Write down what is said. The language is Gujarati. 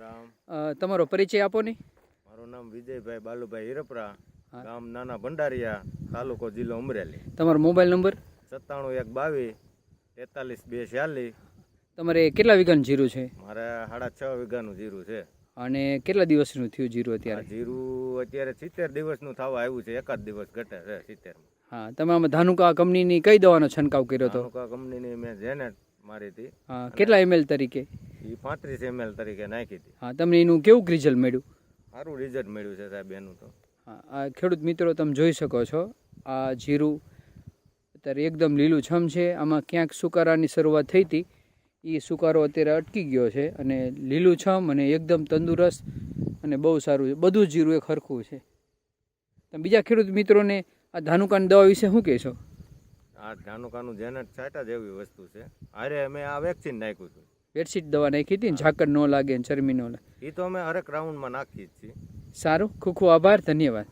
રામ. તમારો પરિચય આપો ને. મારું નામ વિજયભાઈ બાલુભાઈ હિરપરા. ગામ નાના ભંડારિયા તાલુકો જિલ્લો અમરેલી. તમારો મોબાઈલ નંબર? સત્તાણું એક બાવીસ તેતાલીસ બે છ્યાલીસ. તમારે કેટલા વીઘાનું જીરું છે? મારે સાડા છ વીઘાનું જીરું છે. અને કેટલા દિવસનું થયું જીરું અત્યારે? જીરું અત્યારે સિત્તેર દિવસનું થવા આવ્યું છે એકાદ દિવસ ઘટે છે સિત્તેર હા તમે આમાં ધાનુકા કંપનીની કઈ દવાનો છંટકાવ કર્યો હતો? કંપનીની મેં જેને મારી હતી. હા કેટલા એમએલ તરીકે? એ પાંત્રીસ એમએલ તરીકે નાખી હતી. હા તમને એનું કેવું રિઝલ્ટ મળ્યું? સારું રિઝલ્ટ મળ્યું છે સાહેબ એનું તો. હા આ ખેડૂત મિત્રો તમે જોઈ શકો છો આ જીરું અત્યારે એકદમ લીલું છમ છે આમાં ક્યાંક સુકારાની શરૂઆત થઈ હતી એ સુકારો અત્યારે અટકી ગયો છે અને લીલું છમ અને એકદમ તંદુરસ્ત અને બહુ સારું છે. બધું જીરું એ ખરખું છે. તમે બીજા ખેડૂત મિત્રોને આ ધાનુકાની દવા વિશે શું કહેશો? આ ધાનુકાનું જેનેટ છાંટા જેવી વસ્તુ છે. અરે મેં આ વેક્સિન નાખ્યું હતું. બેડશીટ દવા નાખી હતી ને ઝાકળ ન લાગે ને ચરમી ન લાગે. એ તો અમે હરેક રાઉન્ડમાં નાખીએ છીએ. સારું? ખૂબ ખૂબ આભાર. ધન્યવાદ.